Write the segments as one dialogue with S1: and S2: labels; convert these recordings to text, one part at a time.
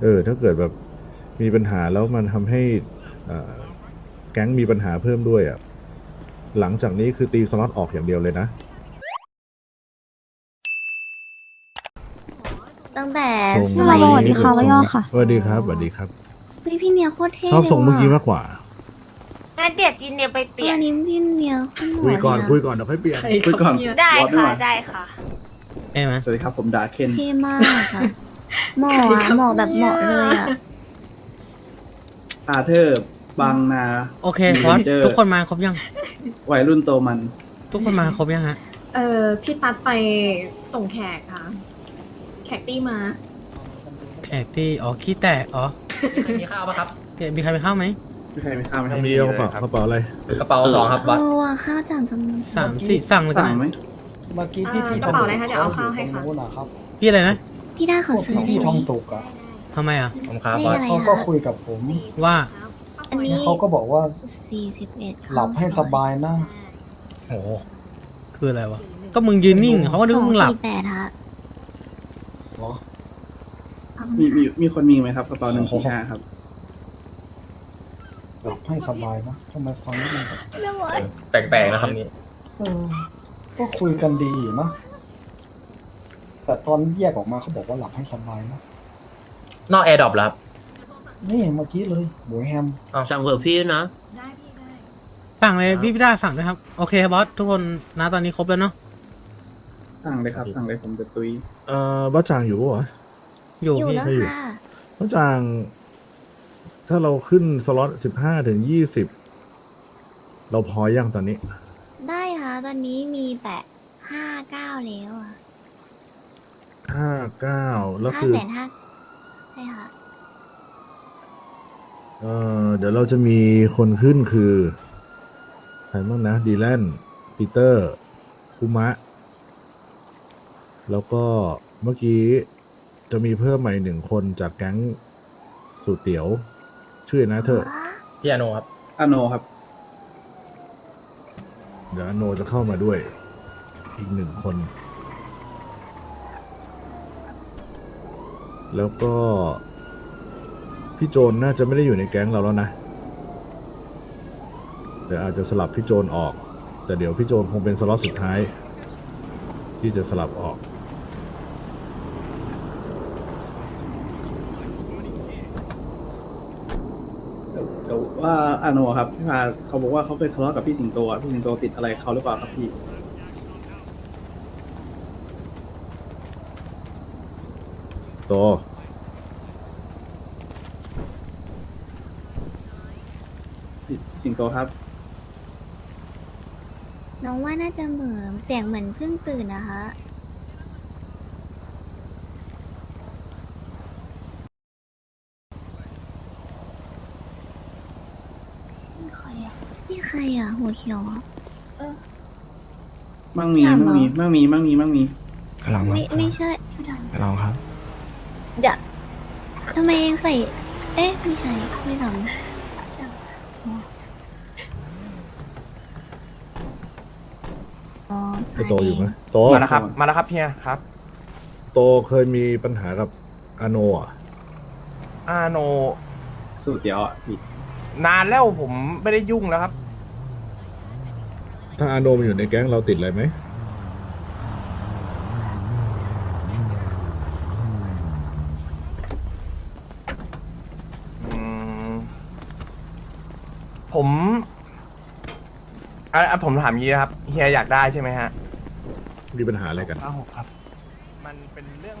S1: เออ ถ้าเกิดแบบมีปัญหาแล้วมันทำให้อ่าแก๊งมีปัญหาเพิ่มด้วยอะ หลังจากนี้คือตีสล็อตออกอย่างเดียวเลยนะ
S2: ตั้งแต่
S1: ส่ง
S2: สมัย
S3: สวัสดีค่ะ
S1: ส่ง
S3: ว่าย่อค่ะ
S1: สวัสดีครับสวัสดีครับ
S2: เฮ้ยพี่เนียโคตรเท่
S1: ชอบส่ง
S2: ลย
S1: เมื่อกี้
S2: ว่ะ
S1: มากกว่า
S4: งั้นเดี๋ยวจีนเดียวไปเปลี่ย
S2: วันนนี้พี่เนียขึ้นหัว
S1: คุยก่อน
S2: เล
S1: คุย
S2: อะ
S1: ก่อนเดี๋ยวค่อยเปลี่ยน
S5: คุยก่อน
S4: ได้
S5: บอสม่
S4: ค่ะ
S5: มา
S4: ได้ค่ะ
S6: เอ้ไหม
S5: สวัสดีครับผมดาเคน
S2: เท่มากค่ะ เหมาะอะเหมาะแบบเหมาะเลยอะ
S5: อาเธอร์บางนา
S6: โอเค
S5: มี
S6: บอส
S5: เจอ
S6: ทุกคนมาครบยัง
S5: วัยรุ่นโตมัน
S6: ทุกคนมาครบยังฮะ
S3: เออพี่ตัดไปส่งแขกค่ะ แขกตี้มา
S6: แขกที่อ๋อขี้แตกอ๋อ
S7: มีข้าวปะครับ
S6: มีใครไปเข้าไหม
S5: ไม่ใครไม่ข้ามไม่
S1: มีเอากระเป๋า
S5: ครับ
S1: กระเป๋าอะไร
S7: กระเป๋าสองครับบอส
S2: เออว่ะข้าวจานจำนวน
S6: สามสี่สั่งเลยก็
S5: สั่ง
S6: ได้
S5: ไหม
S8: เมื่อกี้พี่พี่
S3: กระเป๋าอะไรคะเดี๋ยวเอาข้าวให้ค่ะ
S8: ตรงนู้นนะครับ
S6: พี่อะไรนะ
S2: พี่ได้ข
S8: พ
S2: อ
S8: วก
S2: ซื้อได้
S8: พี่
S2: ไห
S8: ทอง
S2: ม
S8: สุกอะ
S6: ทำไมอะ
S7: ผมครับ
S2: เล
S7: บ
S2: ข
S7: อส
S2: อะไร
S8: เขาก็
S2: คะ
S8: คุยกับผม
S6: ว่า
S2: อันนี้
S8: เขาก็บอกว่า
S2: สี่สิบเอ็ด
S8: หลับให้สบายนะ
S6: โอ้โหคืออะไรวะ ก็มึงยืนนิ่งเขาก็นึกว่ามึงหลับ
S2: สอสี่แปดฮะ
S8: เหรอ
S5: มีมีมีคนมีไหมครับกระเป๋าหนึ่งสี่ห้าครับ
S8: หลับให้สบายนะทำไมฟังแล้วมันแบบ
S7: แปลกๆนะครับนี่
S8: เออก็คุยกันดีนะ แต่ตอนแยกออกมาเขาบอกว่าหลับให้สบายนะ
S7: นอกแอร์ดรอปแล้วครับ
S8: นี่เมื่อกี้เลยหมูแฮม
S7: สั่งเผื่อพี่นะ
S3: ได้พี่ได้
S6: สั่งเลยพี่พี่ด้าสั่งด้วยครับ โอเคครับบอสทุกคนนะตอนนี้ครบแล้วเนาะ
S5: สั่งเลยครับ สั่งเลยผมจะตุย
S1: เอ่อบ้าจางอยู่ปะวะ
S6: อยู่
S2: อยู่
S6: พี่
S2: แล้ว
S1: ให้อยู่
S2: ค่ะ
S1: บ้าจาง ถ้าเราขึ้นสล็อตสิบห้าถึงยี่สิบเราพอยังตอนนี้
S2: ได้ค่ะ ตอนนี้มีแต่ห้าเก้าแล้วอะ
S1: ห้าเก้าแล้ว
S2: ห้า
S1: คือ
S2: แสนห้าใช่ค่ะ
S1: เออเดี๋ยวเราจะมีคนขึ้นคือใครบ้างนะดีแลนปีเตอร์คุมะ แล้วก็เมื่อกี้จะมีเพิ่มใหม่หนึ่งคนจากแก๊งสูตรเตี๋ยว ชื่อนะเธอ
S7: พี่อาโนครับ
S5: อาโนครับ
S1: เดี๋ยวอโนจะเข้ามาด้วย อีกหนึ่งคน แล้วก็ พี่โจนน่าจะไม่ได้อยู่ในแก๊งเราแล้วนะเดี๋ยวอาจจะสลับพี่โจนออก แต่เดี๋ยวพี่โจนคงเป็นสล็อตสุดท้าย ที่จะสลับออก
S5: เดี๋ยวว่าอาโนครับพี่พาเขาบอกว่าเขาเคยทะเลาะกับพี่สิงโตอะพี่สิงโตติดอะไรเขาหรือเปล่าครับพี่
S1: โต
S5: พี่สิงโตครับ
S2: น้องว่าน่าจะเหมือนเสียงเหมือนเพิ่งตื่นนะคะ นี่ใครอะ นี่ใครอะ หัวเขียวอะ
S5: มั่งมี
S2: ถามเหร
S5: มั่
S2: อ
S5: งมี มั่งมี มั่งมี มั่งมี
S8: กำลัง
S2: ไม่ไม่ใช่
S8: กำลังครับ
S2: เดี๋ยวทำไมเองใส่ เอ๊ะ ไม่ใช่ ไม่ทำอ๋อ
S1: ไอโตอยู่ไหมโต
S9: มาแล้วครับ มาแล้วครับเฮียครับ
S1: โตเคยมีปัญหากับอาโนอะ
S9: อาโน
S5: สูตรเดียวอะพี่
S9: นานแล้วผมไม่ได้ยุ่งแล้วครับ
S1: ถ้าอาโนมันอยู่ในแก๊งเราติดอะไรไหม
S9: อืม ผมอะอะ ผมถามงี้นะครับเฮียอยากได้ใช่ไหมฮะ
S1: มีปัญหาอะไรกัน
S8: เก้าหกครับ
S9: มันเป็นเรื่อง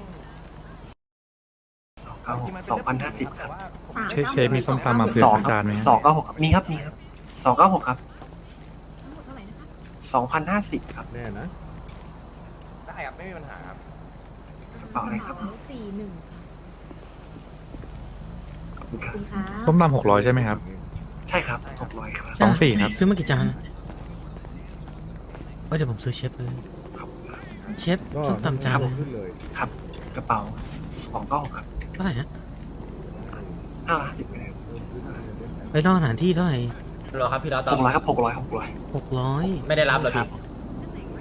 S8: สองเก้าหก
S9: ที่มัน
S8: สองพัน
S9: เป็
S8: ห้า
S9: เรื่
S8: สิบ
S9: ง
S8: ครับ
S3: สาม
S10: เชฟเชฟมีส้มตำมาเผื่อ
S8: สอง
S10: สักจานไหม
S8: สองเก้าหกครับมีครับมีครับสองเก้าหกครับ
S3: ทั้งหมดเท่าไหร่นะคะ
S8: สองพันห้าสิบครับ
S1: แน่นะ
S9: ได้ครับไม่มีปัญหาครับ
S8: กระเป๋าอะไรครับ
S3: สองสี่หนึ่ง
S8: ขอบคุณค
S3: ข
S8: รั
S3: อ
S8: บบ
S3: คุณครับ
S10: ส้มตำหกร้อยใช่ไหมครับ
S8: ใช่ครับหกร้อยครับ
S10: สองสี่ครับ
S6: ซื้อมากี่จาน เอ้ยเดี๋ยวผมซื้อเชฟเลย
S8: ขอบคุณครับ
S6: เชฟส้มตำจานเลย
S1: ขึ้นเลย
S8: ครับกระเป๋าสองเก้าหกครับ
S6: เท่าไหร่ฮะ
S8: ห้าร้อยห้าสิบไปเลย
S6: ไปนอกสถานที่เท่าไหร่
S7: รอครับพี่รอต่
S8: ห
S7: อก
S8: ร้อยครับหกร้อยหกร้อย
S6: หกร้อย
S7: ไม่ได้รับเหรอ
S8: ครั
S7: พี่
S8: บ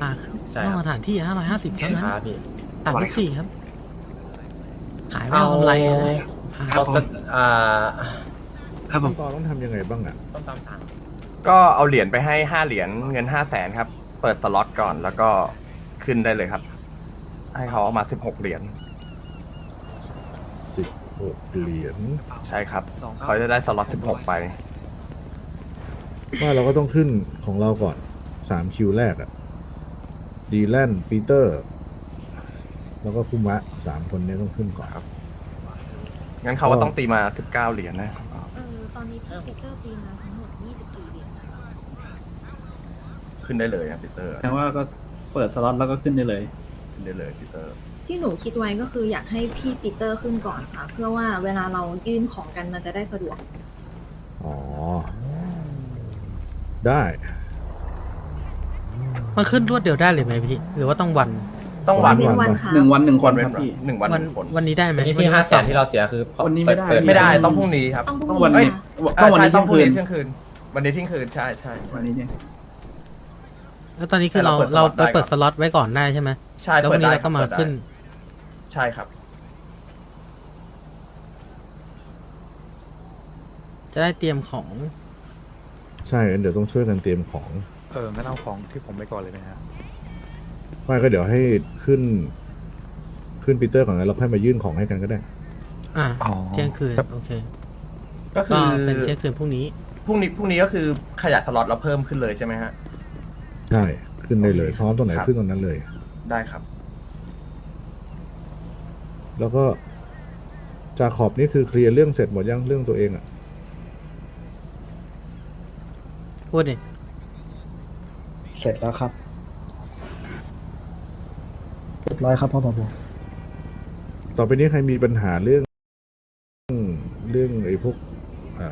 S6: อะ
S7: ใช่
S6: น
S7: ครับ
S6: อกสถานที่ห้าร้อยห้าสิบเท่านั้น
S7: ครับพี่
S6: สามสิบสี่ครับ ขายไม่เอากำไรเลย
S7: พซอสอ่า
S10: ครับผม
S1: ตอนต้องทำยังไงบ้างอะ
S7: ส้มตำสาม
S9: ก็เอาเหรียญไปให้ห้าเหรียญเงินห้าแสนครับ เปิดสล็อตก่อนแล้วก็ขึ้นได้เลยครับ ให้เขาเอามาสิบหกเหรียญ
S1: สิบหกเหรียญ
S9: ใช่ครับเขาจะได้สล็อตสิบหกไป
S1: ว่าเราก็ต้องขึ้นของเราก่อนสามคิวแรกอะดีแลนปีเตอร์ แล้วก็คุมะสามคนเนี้ต้องขึ้นก่อน
S9: ครับ งั้นเขาก็ต้องตีมาสิบเก้าเหรียญนะ
S3: เออตอนนี้พี่ปีเตอร์ตีมาทั้งหมด 24เหรียญ
S9: ขึ้นได้เลยนะปีเตอร์
S5: แปลว่าก็เปิดสล็อตแล้วก็ขึ้นได้เลย
S9: ขึ้นได้เลยปีเตอร์
S3: ที่หนูคิดไว้ก็คืออยากให้พี่ปีเตอร์ขึ้นก่อนค่ะ เพื่อว่าเวลาเรายื่นของกันมันจะได้สะดวก
S1: อ๋อ ได้
S6: มันขึ้นรวดเดียวได้เลยไหมพี่ หรือว่าต้องวัน
S9: ต้องวัน
S3: เป็นวันค่ะ
S5: หนึ่งวันหนึ่งคน
S9: เว้
S5: ครับพี่
S9: หนึ่งวันห
S6: วัน
S9: นึ่งคน
S6: วันนี้ได้ไหม
S7: อันนี้
S6: วั
S7: ที่ห้าแส
S6: เสานร์
S7: ที่เราเสียคือ
S5: วันนี้ไม่ได้
S7: เปิ
S9: ไม่ได้ต้องพรุ่งนี้ครับ
S3: ต้องพรุ่
S5: ต้อง
S3: ง
S5: วัน
S3: นี้
S5: นี้
S3: ค่ะ
S5: ต้องวันนี้
S9: ใช่ต้องพรุ่ง
S5: เที่
S9: นี้
S5: ยงคืน
S9: เที่ยงคืน วันนี้เที่ยงคืนใช่ใช่ใช่
S5: วันนี้เนี่ย
S6: แล้วตอนนี้คือ
S9: แต่
S6: เรา
S9: เรา
S6: เรา
S9: เปิดสล็อตได้
S6: เราเปิดสล็อตไว้ก่อนได้ใช่ไหม
S9: ใช่
S6: แล้วพ
S9: เปิ
S6: รุ่
S9: ด
S6: งนี้
S9: ได้
S6: เราก็มา
S9: เปิดได้
S6: ขึ้น
S9: ใช่ครับ
S6: จะได้เตรียมของ
S1: ใช่งั้นเดี๋ยวต้องช่วยกันเตรียมของ
S10: เอองั้นเอาของที่ผมไปก่อนเลยไหมฮะ
S1: ไม่ก็เดี๋ยวให้ขึ้น ขึ้นปีเตอร์ก่อนนะเราค่อยมายื่นของให้กันก็ได้
S6: อ่า
S10: อ๋อ
S6: เที่ยงคืน
S10: ครับ
S6: โอเค
S9: ก็คื
S6: ก็
S9: อ
S6: เป็นเที่ยงคืนพรุ่งนี้
S9: พรุ่งนี้พรุ่งนี้ก็คือขยายสล็อตเราเพิ่มขึ้นเลยใช่ไหมฮะ
S1: ใช่ขึ้นได้เลย
S9: โอเค
S1: พร้อมตรงไหน
S9: ครับ
S1: ขึ้นตรงนั้นเลย
S9: ได้ครับ
S1: แล้วก็จาขอบนี่คือเคลียร์เรื่องเสร็จหมดยังเรื่องตัวเองอะ
S6: พูดดิ
S8: เสร็จแล้วครับเรียบร้อยครับพ่อบอบ
S1: ต่อไปนี้ใครมีปัญหาเรื่อง เรื่องไอ้พวกอ่า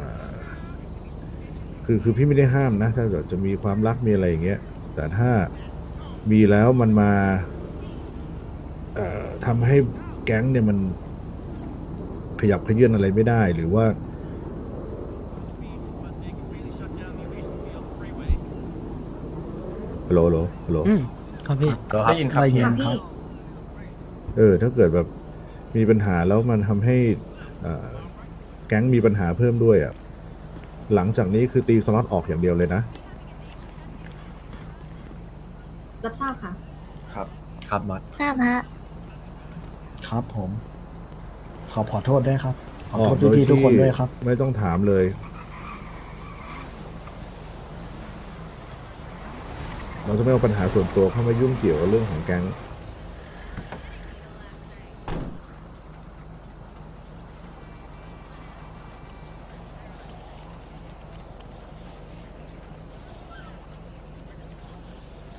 S1: คือคือพี่ไม่ได้ห้ามนะ ถ้าเกิดจะมีความรักมีอะไรอย่างเงี้ย แต่ถ้ามีแล้วมันมาเอ่อทำให้แก๊งเนี่ยมันขยับขยื่นอะไรไม่ได้หรือว่า ฮัลโหลฮัลโหลฮัลโหล
S6: อืมครับพี่
S7: เหรอครับ
S9: ได้ยินครับ
S8: ได้ยิน
S3: ค่ะ
S8: ครั
S3: พี่
S8: บ
S1: เออ ถ้าเกิดแบบมีปัญหาแล้วมันทำให้เอ่อแก๊งมีปัญหาเพิ่มด้วยอะ หลังจากนี้คือตีสล็อตออกอย่างเดียวเลยนะ
S3: รับทราบค่ะ
S9: ครับ
S7: ครับบอส
S2: ทราบฮะ
S8: ครับผม ขอขอโทษด้วยครับ ขอ
S1: ออ
S8: โท
S1: ก
S8: ษ
S1: โดย
S8: พี่ๆทุก
S1: ที่
S8: คนด้วยครับ
S1: ไม่ต้องถามเลย เราจะไม่เอาปัญหาส่วนตัวเข้ามายุ่งเกี่ยวกับเรื่องของแก๊ง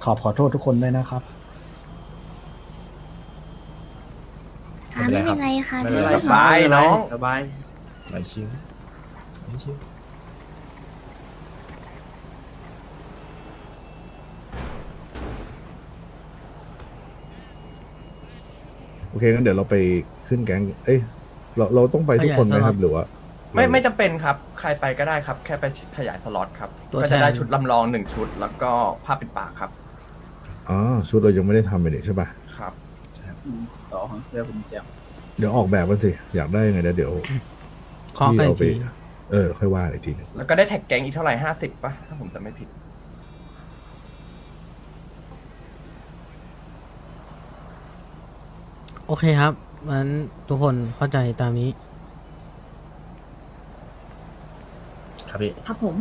S8: ขอขอโทษทุกคนด้วยนะครับ
S2: ค่ะไม่เป็นไรค่ะ
S7: ไม่เป็นไร
S2: พี่
S9: สบายน้อง
S5: สบาย
S7: มันชิง
S1: โอเคงั้นเดี๋ยวเราไปขึ้นแก๊ง เอ้ย เราเราต้องไปทุกคนไหมครับหรือว่า
S9: ไม่ไม่จำเป็นครับ ใครไปก็ได้ครับ แค่ไปขยายสล็อตครับ
S6: ตัว
S9: ก็
S6: แท
S9: จะ
S6: น
S9: ได้ชุดลำลองหนึ่งชุด แล้วก็ผ้าปิดปากครับ
S1: อ๋อชุดเรายังไม่ได้ทำไปนี่ใช่ปะ
S9: ครับ
S5: อืมต่อครับเรื่องผมแจม
S1: เดี๋ยวออกแบบมันสิ อยากได้ยังไงเดี๋ยวเดี๋ยว
S6: ขอ
S1: พี่
S6: ไป
S1: เอาไป
S6: ที
S1: เออ ค่อยว่าอีกทีหนึง
S9: แล้วก็ได้แท็กแก๊งอีกเท่าไหร่ห้าสิบป่ะ ถ้าผมจำไม่ผิด
S6: โอเคครับงั้นทุกคนเข้าใจตามนี้
S7: ครับพี่
S3: ครับผม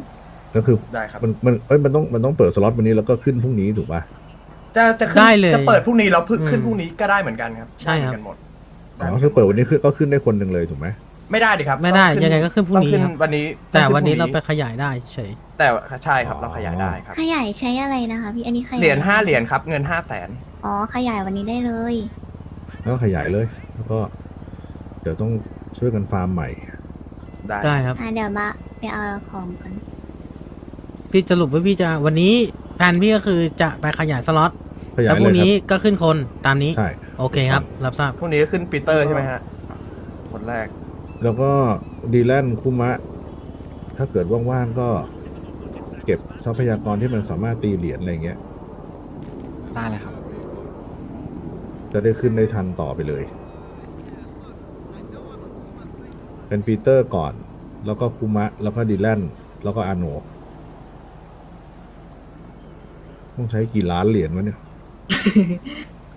S1: ก็คือ
S9: ได้ครับ
S1: มันมันเอ้ยมันต้องมันต้องเปิดสล็อตวันนี้แล้วก็ขึ้นพรุ่งนี้ถูกป่ะ
S9: จะจะขึ้น
S6: ได้เลย
S9: จะเปิดพรุ่งนี้แล้วพึ่ง
S6: อืม
S9: ขึ้นพรุ่งนี้ก็ได้เหมือนกันครับ
S6: ใช่ครับ
S9: ได้เหมือนกันหมด
S1: อ๋อคือเปิดวันนี้คือก็ขึ้นได้คนหนึ่งเลยถูกไหม
S9: ไม่ได้ดิครับ
S6: ไม่ได้
S9: ต้องขึ้
S6: ยังไงก็ขึ้นพรุ่งนี้
S9: ต้อง
S6: ครับ
S9: วันนี้
S6: แต่
S9: องขึ้
S6: วันนี้เราไป
S9: พง
S6: ขยายได้เฉย
S9: แต่ใช่ครับเราขยายได้ครับ
S2: ขยายใช้อะไรนะคะพี่อันนี้ขยาย
S9: เหรียญห้าเหรียญครับเงินห้าแสน
S2: อ๋อขยายวันนี้ได้เลย
S1: แล้วก็ขยายเลย แล้วก็ เดี๋ยวต้องช่วยกันฟาร์มใหม่
S9: ได้
S6: ได้ครับ
S2: อะเดี๋ยวมาไปเอาของกัน
S6: พี่สรุปว่าพี่จะวันนี้ แผนพี่ก็คือจะไปขยายสล็อต
S1: ขยา
S6: แล้
S1: ยว
S6: พ
S1: เล
S6: รุ่ง
S1: ยค
S6: นี้
S1: รับ
S6: ก็ขึ้นคนตามนี้
S1: ใช่
S6: โอเคครับ รับทราบ
S9: พรุ่งนี้ขึ้นปีเตอร์ใช่ไหมฮะคนแรก
S1: แล้วก็ดีแลนคุมะ ถ้าเกิดว่างๆก็ เก็บทรัพยากรที่มันสามารถตีเหรียญอะไรเงี้ย
S10: ได้เลยครับ
S1: จะได้ขึ้นได้ทันต่อไปเลย เป็นปีเตอร์ก่อน แล้วก็คุมะ แล้วก็ดีแลนแล้วก็อาโน ต้องใช้กี่ล้านเหรียญวะเนี่ย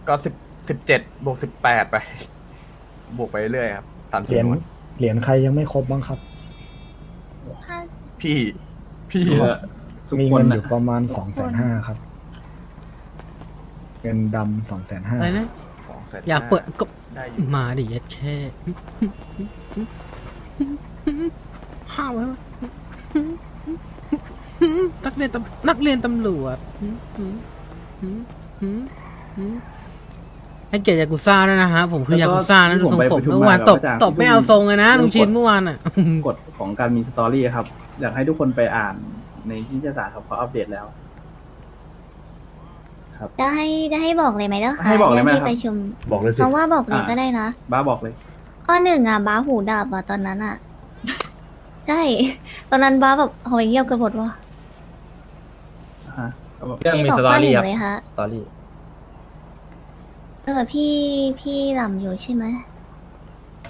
S9: ก็สิบสิบเจ็ดบวกสิบแปดไป บวกไปเรื่อยครับ ตาม
S8: เหรียญ
S9: จำนวน
S8: เหรียญใครยังไม่ครบบ้างครับ
S2: ถ้า
S9: พี่ พี่
S5: เยอะทุก
S8: มี
S5: ค
S8: เงิ
S5: น
S8: นอ
S5: นะ
S8: ยู่ประมาณสองแสนห้าครับ เงินดำสองแสนห้า
S6: อะไรนะ
S9: สองแสน
S6: อยากเปิดก็
S9: ได้อยู่
S6: มาดิเย็ดแค่ห้าวไว้วะ นักเรียนตำนักเรียนตำรวจให้เกียรติยากุซ่าด้วยนะฮะผมคือยากุซ่านะดูทรงผมเมื่อวานตบตบไม่เอาทรงเลยนะลุงชินเมื่อวานอะ
S5: กฎของการมีสตอรี่ครับ อยากให้ทุกคนไปอ่านในนิตยสารครับเขาอัปเดตแล้ว
S2: จะให้จะให้บอกเลยไหมเจ้าคะ
S5: ให้บอกเลยไหม
S2: รื่องที่
S5: ครับ
S2: ประชุม
S1: บอกเลยสิ
S2: เพราะว่าบอกเลย
S5: อ่า
S2: ก็ได้นะ
S5: บ้าบอกเลย
S2: ข้อหนึ่งอะบ้าหูดับอะตอนนั้นอะใช่ ตอนนั้นบ้าแบบโหยเงียบกันหมดว่ะ
S5: ฮะเขาบอก
S7: เรื่องมี
S2: บก
S7: สต
S2: ข้
S7: อ
S2: หนึ่
S7: รี่
S2: ง
S7: ครับ
S2: เลยฮะ
S7: สตอรี่
S2: เออพี่พี่หล่ำอยู่ใช่ไหม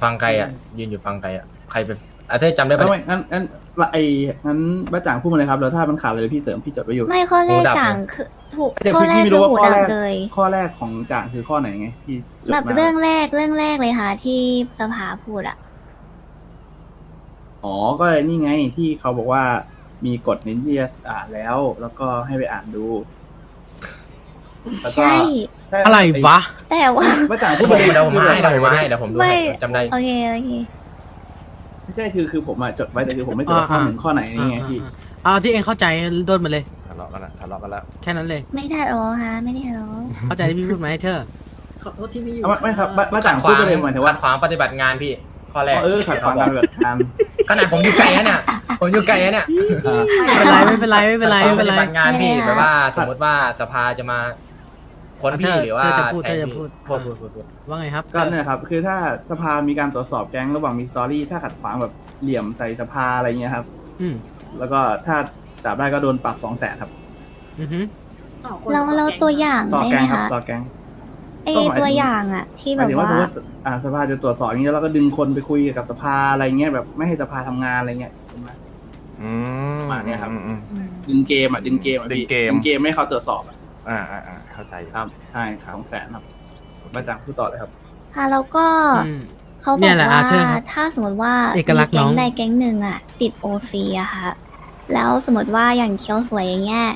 S7: ฟังไกลอะ ยืนอยู่ฟังไกลอะ ใครไปอาเธอร์จำได้ปะ
S5: ไม่
S7: เนี่ย
S5: ไม่งั้นงั้นไอ้งั้นบ้าจ่างพูดมาเลยครับ แล้วถ้ามันขาดเลยพี่เสริมพี่จดไว้อยู่
S2: ไม่ข้อแร
S7: หู
S2: ก
S7: ดับ
S2: จ่าง
S7: เหรอ
S2: คือถูก
S5: แต่
S2: ข้อ
S5: พี่
S2: แรก
S5: พี่ไม่
S2: คื
S5: รู้
S2: อ
S5: ว่า
S2: หู
S5: ข้อ
S2: ดับ
S5: แรก
S2: เลย
S5: ข้อแรกของจ่างคือข้อไหนไงที่จด
S2: แบบ
S5: มา
S2: เรื่องแรกเรื่องแรกเลยค่ะ ที่สภาพูดอะ
S5: อ๋อ ก็นี่ไงที่เขาบอกว่า มีกฎในนิตยสารแล้ว แล้วก็ให้ไปอ่านดูแล้วก็
S2: ใช่
S5: ใช่
S6: อะไรวะ
S2: แต่ว่า
S5: บ้าจ่างพู
S7: พู
S5: ด
S7: ด
S5: มาเลย
S7: เดี๋ยวผมมาให้เดี๋ยวผมมาให้เดี๋ยวผมดู
S2: ไม่
S7: ให้จำได้
S2: โอเคโอเค
S5: ไม่ใช่คือคือผมอะจดไว้แต่คือผมไม่จดว่าข้อหนึ่งข้อไหนนี่ไงพี่
S6: เอาที่เองเข้าใจโดนมาเลย
S9: ทะเลาะกันละทะเลาะกันแล้ว
S6: แค่นั้นเลย
S2: ไม่ทัดโอฮะไม่ได้ทัดโอ
S6: เข้าใจที่พี่พูดไหมเธอ
S3: ขอโทษที่ไม่อยู่
S5: เอาไม่ไม่ครับบ้าบ้า
S7: ขั
S5: จ่า
S7: ด
S5: ง
S7: ข
S5: พูด
S7: วาง
S5: ไปเลยหมายถึง
S7: ขั
S5: ว่า
S7: ดขวางปฏิบัติงานพี่ข้อแรก
S5: อ๋อเออขัดขวางการปฏิบัติการ
S7: ขนาดผมอยู่ไกลนะเนี่ย ผมอยู่ไกลนะเนี่ย
S5: อ่า
S6: ไม่เป็นไรไม่เป็นไรไม่เป็นไรไม่เป็นไร
S7: ขัดขวางปฏิบัติงานพี่แบบว่า สมมติว่าสภาจะมาคนพี่
S6: เธอ
S7: หรือว่า
S6: เธอจะพูด
S7: แทน
S6: เธอจะ
S7: พี่
S6: พูด
S7: พูดพูดพูดพูด
S6: ว่าไงครับ
S5: ก็เนี่ยครับ คือถ้าสภามีการตรวจสอบแก๊งระหว่างมีสตอรี่ถ้าขัดขวางแบบเหลี่ยมใส่สภาอะไรเงี้ยครับ
S6: อืม
S5: แล้วก็ถ้าจับได้ก็โดนปรับสองแสนครับ
S6: อือหือ
S3: ต่อคน
S2: เรา
S3: ต่อ
S2: เรา
S3: แก๊ง
S2: ตัวอย่าง
S5: ต่อ
S2: ได้
S5: แก๊
S2: ไหม
S5: งครับ
S2: คะ
S5: ต่อแก๊ง
S2: ไอ
S5: ก็หมายถึง
S2: ตัวอย่างอะ ที่
S5: ห
S2: แบ
S5: มาย
S2: บ
S5: ถึงว่า
S2: ว่า
S5: สมมติอ่าสภาจะตรวจสอบอย่างเงี้ยแล้วก็ดึงคนไปคุยกับสภาอะไรเงี้ยแบบไม่ให้สภาทำงานอะไรเงี้ยเห็นไหม
S9: อืม
S5: ประมาณเนี้ยครับ
S9: อืมอืม
S3: อืม
S5: ดึงเกมอะดึงเกมอะ
S9: ดึง
S5: พี่
S9: เกม
S5: ดึงเกมไม่ให้เขาตรวจสอบอะ
S9: อ่าอ่าอ่าเข้าใจอยู่
S5: ครับใช่สองแสนครับมาจากพูดต่อเลยครับ
S2: ค่ะแล้วก็
S6: อืม
S2: เขาบ
S6: เนี่
S2: อก
S6: ยแหละ
S2: ว่า
S6: อาเธอร์ครับ
S2: ถ้าสมมติว่า
S6: เอกลักษณ์
S2: มีแก๊
S6: น้
S2: ง
S6: อง
S2: ใดแก๊งหนึ่งอะติดโอซีอะค่ะแล้วสมมติว่าอย่างเคียวสวยอย่างเงี้ย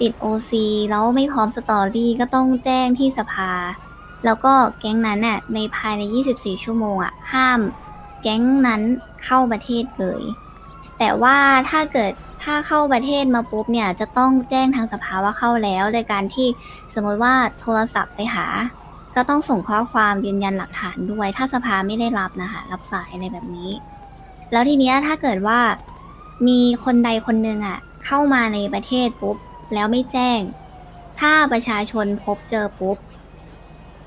S2: ติดโอซีแล้วไม่พร้อมสตอรี่ก็ต้องแจ้งที่สภา แล้วก็แก๊งนั้นน่ะในภายใน 24 ชั่วโมงอะห้าม แก๊งนั้นเข้าประเทศเลย แต่ว่าถ้าเกิดถ้าเข้าประเทศมาปุ๊บเนี่ยจะต้องแจ้งทางสภาว่าเข้าแล้วโดยการที่สมมติว่าโทรศัพท์ไปหา ก็ต้องส่งข้อความยืนยันหลักฐานด้วย ถ้าสภาไม่ได้รับนะคะรับสายอะไรแบบนี้ แล้วทีเนี้ยถ้าเกิดว่ามีคนใดคนหนึ่งอะ เข้ามาในประเทศปุ๊บ แล้วไม่แจ้ง ถ้าประชาชนพบเจอปุ๊บ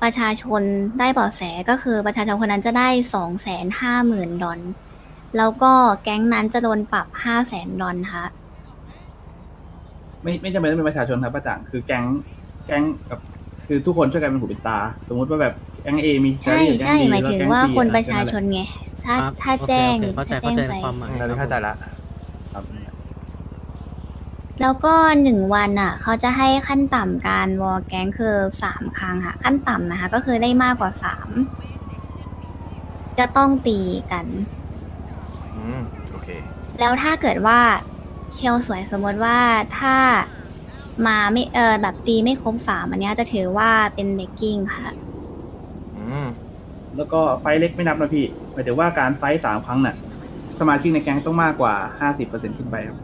S2: ประชาชนได้เบาะแสก็คือประชาชนคนนั้นจะได้สองแสนห้าหมื่นดอล แล้วก็แก๊งนั้นจะโดนปรับห้าแสนดอลค่ะ
S5: ไม่ไม่จำเป็นต้องเป็นประชาชนครับป้าจ่างคือแก๊งแก๊งกับคือทุกคนช่วยกันเป็นหูเป็นตา สมมุติว่าแบบแก๊งเอมี
S2: ใช่
S5: แก๊ง
S2: ใช่
S5: B
S2: หมายถึง
S5: แก๊
S2: ว่า
S5: C
S2: คน
S5: อ่
S2: ประชาชนไง ถ้า
S6: ครับ
S2: ถ้า
S6: โอเค
S2: แจ้ง
S6: โอเคเข้าใจ
S2: ถ้า
S6: เข้าใจ
S2: แจ้ง
S6: ใน
S2: ไป
S6: ความหมาย
S9: ตอนนี้เข้าใจละ
S5: ครับ
S2: แล้วก็หนึ่งวันอะ เขาจะให้ขั้นต่ำการวอลแก๊งคือสามครั้งค่ะ ขั้นต่ำนะคะ ก็คือได้มากกว่าสามจะต้องตีกัน
S9: อืมโอเค
S2: แล้วถ้าเกิดว่าเคียวสวยสมมติว่าถ้ามาไม่เออแบบตีไม่ครบสามอันเนี้ยจะถือว่าเป็นเบกกิ้งค่ะ
S9: อืม
S5: แล้วก็ไฟท์เล็กไม่นับนะพี่หมายถึงว่าการไฟท์สามครั้งน่ะ สมาชิกในแก๊งต้องมากกว่าห้าสิบเปอร์เซ็นต์ขึ้นไปครับ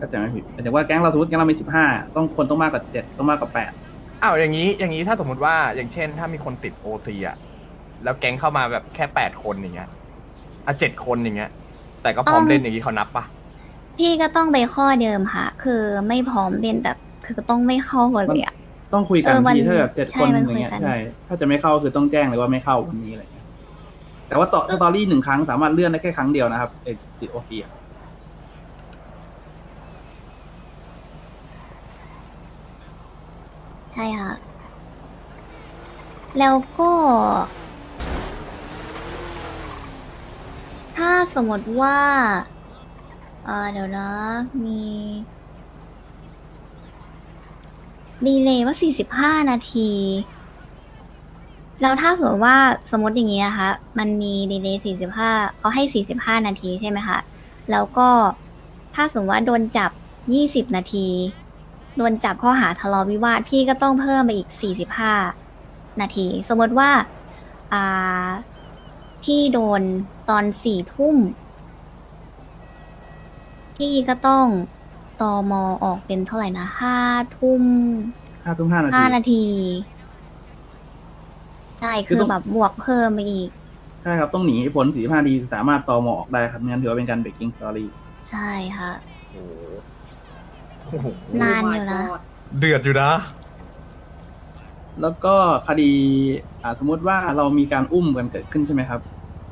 S5: ก็จะไม่ผิดหมายถึงว่าแก๊งเราสมมติแก๊งเรามีสิบห้าต้องคนต้องมากกว่าเจ็ดต้องมากกว่าแปด
S9: อ้าวอย่างนี้อย่างนี้ถ้าสมมติว่าอย่างเช่น ถ้ามีคนติดโอซีอะแล้วแก๊งเข้ามาแบบแค่แปดคนอย่างเงี้ย อะเจ็ดคนอย่างเงี้ย แต่ก็พร้อม
S2: ต้อง
S9: เล่นอย่างนี้เขานับปะ
S2: พี่ก็ต้องไปข้อเดิมค่ะ คือไม่พร้อมเรียนแบบคือต้องไม่เข้ากันเลยอะ
S5: ต้องคุยกัน
S2: เออมัน
S5: พี่ถ้าแบบเจ็ด
S2: ใช่
S5: คน
S2: มัน
S5: อย่างเงี้ย
S2: คุยกัน
S5: ใช่ถ้าจะไม่เข้าคือต้องแจ้งเลยว่าไม่เข้าวันนี้อะไรเงี้ยแต่ว่าต่อสตอรี่หนึ่งครั้งสามารถเลื่อนได้แค่ครั้งเดียวนะครับเอติดโอซีอะ
S2: ใช่ค่ะ แล้วก็ ถ้าสมมติว่า เออเดี๋ยวนะ มี ดีเลย์ว่า 45 นาที แล้วถ้าสมมติว่าสมมติอย่างนี้นะคะ มันมีดีเลย์45เขาให้ 45 นาทีใช่ไหมคะ แล้วก็ถ้าสมมติว่าโดนจับ 20 นาที โดนจับข้อหาทะเลาะวิวาทพี่ก็ต้องเพิ่มไปอีก 45 นาที สมมติว่า อ่า พี่โดน ตอนสี่ทุ่ม พี่ก็ต้องตอมอออกเป็นเท่าไหร่นะห้าทุ่ม
S5: ห้าทุ่มห้านาที
S2: ห้านาทีใช่
S5: คื
S2: คืออ
S5: ต้อง
S2: แบบบวกเพิ่มไปอีก
S5: ใช่ครับ ต้องหนีผลสี่ห้าดีสามารถต่อหมอออกได้ครับไม่งั้นถือว่าเป็นการเบรกกิ้งสตอรี่
S2: ใช่ค่ะ
S9: โอ้โห
S2: นานอยู่นะ
S9: เดือดอยู่นะ
S5: แล้วก็คดีอ่าสมมุติว่าเรามีการอุ้มกันเกิดขึ้นใช่ไหมครับ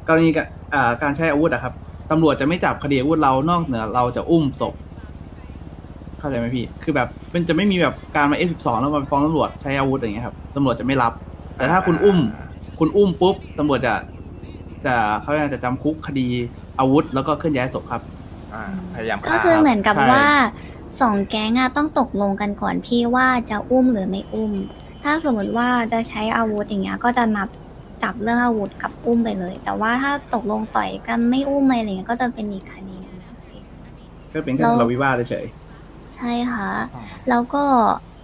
S5: กรณีกะ อ่าการใช้อาวุธอะครับตำรวจจะไม่จับคดีอาวุธเรานอกเหนือเราจะอุ้มศพ เข้าใจไหมพี่ คือแบบเป็นจะไม่มีแบบการมา F12 แล้วมาฟ้องตำรวจใช้อาวุธอย่างเงี้ยครับตำรวจจะไม่รับ แต่ถ้าคุณอุ้ม คุณอุ้มปุ๊บตำรวจจะจะเขาเรียกว่าจะจำคุกคดีอาวุธ แล้วก็เคลื่อนย้ายศพครับ
S9: อ่าพยายาม
S2: ก็
S9: ฆ่า
S2: คือเหมือน
S9: รับ
S2: กับ
S5: ใช่
S2: ว่าสองแก๊งอะต้องตกลงกันก่อนพี่ว่าจะอุ้มหรือไม่อุ้ม ถ้าสมมติว่าจะใช้อาวุธอย่างเงี้ยก็จะนับ จับเรื่องอาวุธกับอุ้มไปเลย แต่ว่าถ้าตกลงต่อยกันไม่อุ้มอะไรอย่างเงี้ยก็จะเป็นอีกคดีหนึงนะพี่
S5: ก็เป็นแค่
S2: เรา
S5: ทะเลาะวิวาทเฉย
S2: ใช่ค่ะ แล้วก็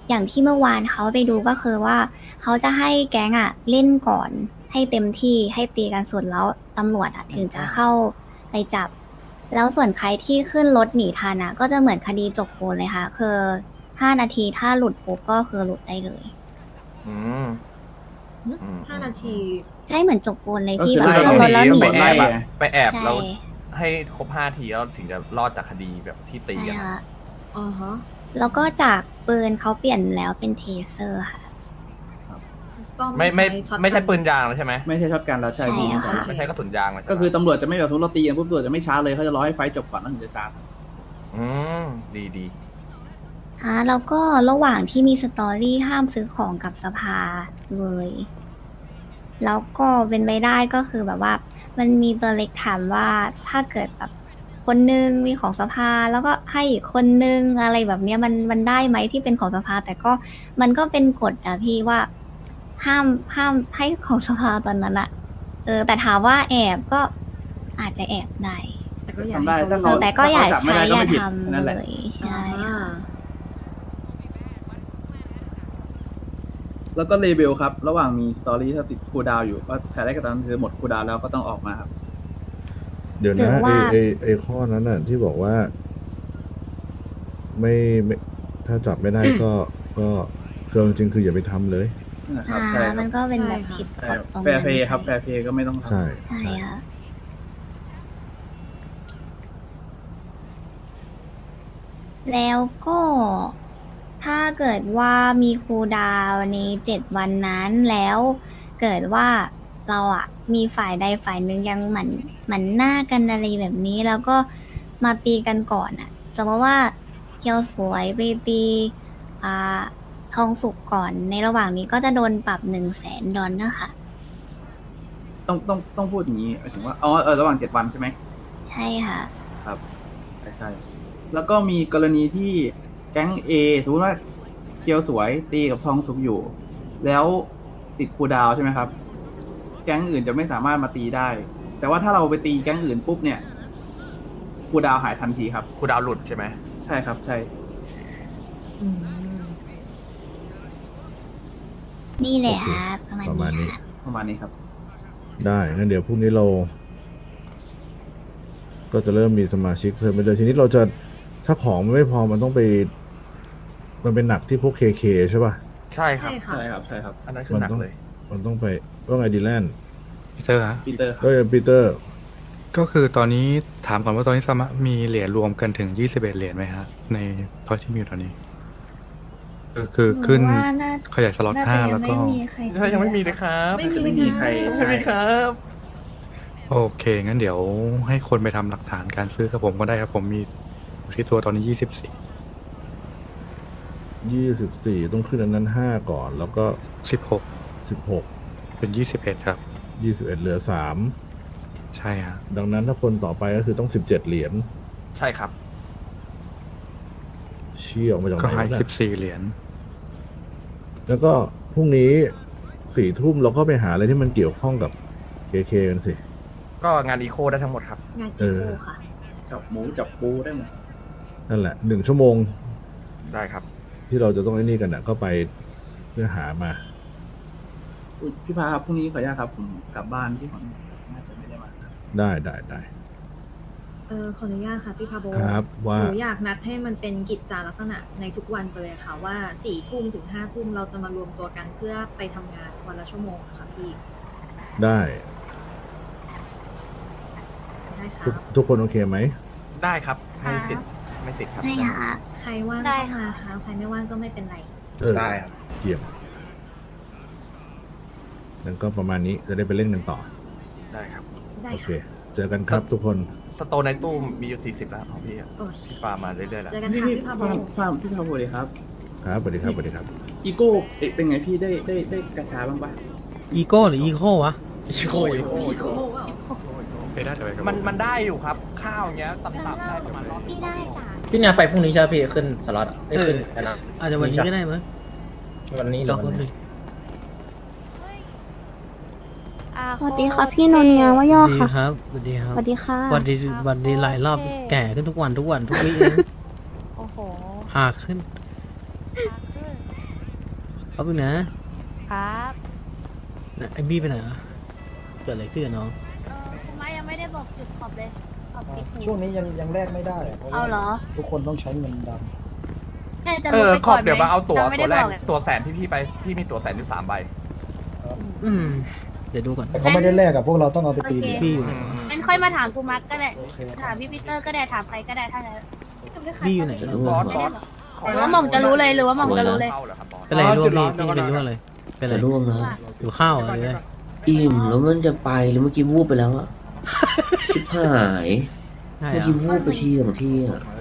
S2: อย่างที่เมื่อวานเขาไปดูก็คือว่า เขาจะให้แก๊งอะเล่นก่อนให้เต็มที่ให้ตีกันสุดแล้วตำรวจอะถึงจะเข้าไปจับ แล้วส่วนใครที่ขึ้นรถหนีทันอะก็จะเหมือนคดีจบโกนเลยค่ะ คือห้านาทีถ้าหลุดปุ๊บก็คือหลุดได้เลย
S9: อืมอืม
S3: ห้านาที
S2: ใช่เหมือนจบโกนเลย
S5: ก็
S2: พี่
S5: คือ
S2: แบบ
S9: เรา
S2: ขึ้
S9: ต้อนง
S2: ร
S9: ห
S2: ถ
S9: นี
S2: แล้วหนี
S9: ไป
S5: ไล่
S9: แอบ
S5: ไง
S9: อะไปแอบ
S2: ใช่
S9: แล้ว ให้ครบห้าทีแล้วถึงจะรอดจากคดีแบบที่ตี
S2: ใช่
S9: กันอะ
S2: ค่ะ
S3: อ๋อฮะ
S2: แล้วก็จากปืนเขาเปลี่ยนแล้วเป็นเทเซอร์ค่ะ
S3: ก็
S9: ไม่ไม่
S3: ใช้ช็อต
S9: ไม่ใช่
S3: กัน
S9: ปืนยางแล้วใช่ไหม
S5: ๆไม่ใช่ช็อตกันแล้วใช่
S2: ใช่
S5: พี่
S2: ค่ะ
S9: ไม่ใช่กระสุนยางเลยใช่ไหม
S5: ก็คือตำรวจจะไม่แบบสมมติเราตีกันปุ๊บตำรวจจะไม่ช้าเลยเขาจะรอให้ไฟท์จบก่อนแล้วถึงจะชาร์จ
S9: อืมดีดี
S2: อ่าแล้วก็ระหว่างที่มีสตอรี่ห้ามซื้อของกับสภาเลย แล้วก็เป็นไปได้ก็คือแบบว่า มันมีตัวเล็กถามว่าถ้าเกิดแบบคนนึงมีของสภาแล้วก็ให้อีกคนนึงอะไรแบบเนี้ยมันมันได้ไหมที่เป็นของสภา แต่ก็มันก็เป็นกฎอะพี่ว่าห้ามห้ามให้ของสภาตอนนั้นอะเออ แต่ถามว่าแอบก็อาจจะแอบได้
S3: แต่ก็อยาก
S5: ทำได้
S3: ให้
S5: ถ้า
S3: เขา
S2: เออแต่ก็อย่า
S5: จับไม่
S2: ใช้
S5: ได้ก็
S2: อย่า
S5: ไม่ผิด
S2: ทำ
S5: นั่นแห
S2: เล
S5: ละ
S2: ยใช่
S3: อ่า
S2: ค่ะ
S5: แล้วก็เลเบลครับ ระหว่างมีสตอรี่ถ้าติดคูลดาวน์อยู่ก็ใช้ได้ก็ตอนคือหมดคูลดาวน์แล้วก็ต้องออกมาครับ
S1: เดี๋ยว
S2: หรื
S1: นะ
S2: อ
S1: ไอ
S2: ว่า
S1: ไอไอข้อนั้นน่ะ ที่บอกว่า ไม่ไม่ ถ้าจับไม่ได้ก็ก็คือเอาจริงๆคืออย่าไปทำเลย
S5: นะครับ
S2: อ่า
S5: ใช่ค
S2: มั
S5: รั
S2: น
S5: บ
S2: ก็เป็นแบบผิด
S5: ใช่
S2: กฎตรง
S5: แฟ
S2: นั้น
S5: ร์เพย์ครับแฟร์เพย์ก็ไม่ต้องทำ
S1: ใช่
S2: ใช่ค่ะแล้วก็ ถ้าเกิดว่ามีครูลดาวน์ในเจ็ดวันนั้นแล้ว เกิดว่าเราอะมีฝ่ายใดฝ่ายหนึ่งยังหมันหมันหน้ากันอะไรแบบนี้ แล้วก็มาตีกันก่อนอะสมมติว่าเคียวสวยไปตีอ่าทองสุกก่อนในระหว่างนี้ก็จะโดนปรับหนึ่งแสนดอลนะคะ
S5: ต้องต้องต้องพูดอย่างนี้หมายถึงว่าอ๋อเออระหว่างเจ็ดวันใช่ไหม
S2: ใช่ค่ะ
S5: ครับใช่ใช่แล้วก็มีกรณีที่แก๊งเอสมมติว่าเคียวสวยตีกับทองสุกอยู่ แล้วติดคูลดาวน์ใช่ไหมครับ แก๊งอื่นจะไม่สามารถมาตีได้ แต่ว่าถ้าเราไปตีแก๊งอื่นปุ๊บเนี่ยคูลดาวน์หายทันทีครับ
S9: ครูดาวหลุดใช่ไหม
S5: ใช่ครับใช่
S3: อืม
S2: นี่แหละ
S1: โอเค
S2: ครับประมาณ
S1: ประมาณ
S2: นี้
S1: นี้
S2: ค่ะ
S5: ประมาณนี้ครับ
S1: ได้งั้นเดี๋ยวพรุ่งนี้เรา ก็จะเริ่มมีสมาชิกเพิ่มไปเลยทีนี้เราจะถ้าของมันไม่พอมันต้องไป มันเป็นหนักที่พวกเคเคใช่ป่ะ
S9: ใช่ครับ
S3: ใช่ค่ะ
S5: ใช่ครับใช่ครับ
S9: อันนั้นคือหนัก
S1: มันต้อง
S9: เลย
S1: มันต้องไปว่าไงดีแลนด์
S10: พีเตอร์ฮะ
S5: ปีเตอร์ครับ
S1: ก็ปีเตอร์
S10: ก็คือตอนนี้ถามก่อนว่าตอนนี้สามารถมีเหรียญรวมกันถึง 21 เหรียญไหมฮะ ในทอยที่มีอยู่ตอนนี้คือคือขึ้น
S2: หนูว่าน่า
S10: ขยายสล็อต
S2: น่า
S10: ห้า
S2: จะยั
S10: แล้ว
S2: ง
S10: ก็
S2: ไม่มีใคร
S9: ถ้ายังไม่มีเลยครับ
S3: ไม่มี
S5: ไม่มีใคร
S9: ไม่มีครับ
S10: โอเค งั้นเดี๋ยวให้คนไปทำหลักฐานการซื้อกับผมก็ได้ครับ ผมมีอยู่ที่ตัวตอนนี้ 24
S1: ยี่สิบสี่ต้องขึ้นอันนั้นห้าก่อน แล้วก็
S10: 16
S1: สิบหก
S10: เป็น21ครับ
S1: ยี่สิบเอ็ดเหลือสาม
S10: ใช่ฮะ
S1: ดังนั้นถ้าคนต่อไปก็คือต้องสิบเจ็ดเหรียญ
S9: ใช่ครับ
S1: เชี่ยออกมาจากไห
S10: ก็
S1: น
S10: ให้
S1: วะเนี่ย
S10: สิบสี่เหรียญ
S1: แล้วก็พรุ่งนี้สี่ทุ่มเราก็ไปหาอะไรที่มันเกี่ยวข้องกับเคเคกันสิ
S9: ก็งานอีโคได้ทั้งหมดครับ
S3: งาน
S1: เอ
S3: อี
S1: อ
S3: โคค่ะ
S5: จับหมูจับปูได้หมด
S1: นั่นแหละหนึ่งชั่วโมง
S9: ได้ครับ
S1: ที่เราจะต้องไอ้นี่กันนะก็ไปเพื่อหามา
S5: อุ๊ยพี่พาครับพรุ่งนี้ขออนุญาตครับผมกลับบ้านที่ขอนแก่นน่าจะไม่ได้มา
S1: ได้ได้ได้
S3: เออขออนุญาตค่ะพี่พาโบ
S1: ครับ ว่า
S3: หนูอยากนัดให้มันเป็นกิจจาลักษณะในทุกวันไปเลยค่ะว่าสี่ทุ่มถึงห้าทุ่มเราจะมารวมตัวกันเพื่อไปทำงานวันละชั่วโมงอะค่ะพี่
S1: ได้
S3: ได้ค่ะ
S1: ทุกทุกคนโอเคไหม
S9: ได้ครับ ไม่ติด ไม่ติดครับ
S2: ได้ค่ะ
S3: ใครว่าง
S4: ได้
S3: ก็
S4: ค่ะ
S3: มาค่ะใครไม่ว่างก็ไม่เป็นไร
S1: เออ
S7: ได้ครับ
S1: เยี่ยมแล้วก็ประมาณนี้จะได้ไปเล่นกันต่อ
S9: ได้ครับ
S3: ได้
S1: โอเค
S3: ค่ะ
S1: เจอกันครับทุกคน
S9: สโตนในตู้มีอยู่ 40 แล้วของพี่อะ
S3: โอเค
S9: ฟาร์มมาเรื่อยๆแล้ว
S3: เจอกัน
S5: นี่
S3: ค่ะ
S5: พี่
S3: พี่พาโบ
S5: ฟาร์มฟาร์มพี่พาโบเลยครับ
S1: ครับสวัสดีครับสวัสดีครับ
S5: อีโก้เอ๊ะเป็นไงพี่ได้ได้ได้กระชาบ้างปะ
S6: อีโก้หรืออีโควะ
S9: อีโคอีโคอีโค
S10: ไปได้แต่ไปกับ
S9: มันมันได้อยู่ครับ ข้าวอย่างเงี้ยต่ำๆได้ประมาณรอบ
S2: พี่ได้จ้ะ
S7: พี่นาไปพรุ่งนี้ใช่ไหมพี่ขึ้นสล็อตได้ขึ้น
S6: เออ
S7: กันนะ
S6: อาจจะวันนี้ก็ได้มั้ง
S7: วันนี้ห
S6: ร
S7: รืออ
S6: แป๊
S7: วั
S6: บ
S7: น
S6: นึ
S7: นี้
S6: ง
S11: สวัสดีค่ะพี่นนท์งามว่าย่อ
S6: ดี
S11: ค่ะ
S6: ครับสวัสดีครับ
S11: สวัสดีค่ะ
S6: วันดีวันดีหลายรอบแก่ขึ้นทุกวันทุกวันทุกวีเอง
S11: โอ้โห
S6: หากขึ้นเอาไปนะครับ นะไอ้บี้ไปไหนอะเกิดอะไรขึ้นกับน้อง
S11: เออคุณไม้ยังไม่ได้บอกจุดขอบเลย ขอบปิดหู
S8: ช่วงนี้ยังยังแลกไม่ได้อะเพราะ
S11: เอาเหร
S8: ว่า
S11: อ
S8: ทุกคนต้องใช้เงินด
S11: แม่จะ
S9: เอ
S11: รู้
S9: อ
S11: ไป
S9: ข
S11: ก่
S9: อ
S11: อบนไหม
S9: เดี๋ยวมาเอาตั๋ว
S11: ยังไม่
S9: ตัว
S11: ได้
S9: แรก
S11: บอกเลย
S9: ตัวแสนที่พี่ไปพี่มีตั๋วแสนอยู่สามใบ
S6: อืมเดี๋ยวดูก่อนำ
S8: แต่เขาไม่ได้แลกอะพวกเราต้องเอาไปตีเหรียญ
S6: บี้อยู่ไหนวะ
S11: งั้นค่อยมาถามคุณมักก็ได้
S8: โอเค
S11: ถามพี่ปีเตอร์ก็ได้ถามใครก็ได้ถ้างั้น
S6: บี้อยู่ไหน
S9: บอสบอส
S11: หรือว่าหม่อมจะรู้เลยหรือว่าหม่อมจะรู้เลย
S9: เข้าเหรอครับบอส
S6: เป็นไรร่วงบี้บี้เป็นร่วงเลยเป็นไร
S12: จะร่วงนะ
S6: อยู่ข้าวเหรอหรือไง
S12: อิ่มแล้วมันจะไปแล้วเมื่อกี้วูบไปแล้วอะ ชิบหาย
S6: ใช่
S12: เมื่อ
S6: เหร
S12: กี้
S6: อ
S12: วูบไปทีสองทีอะ
S6: อ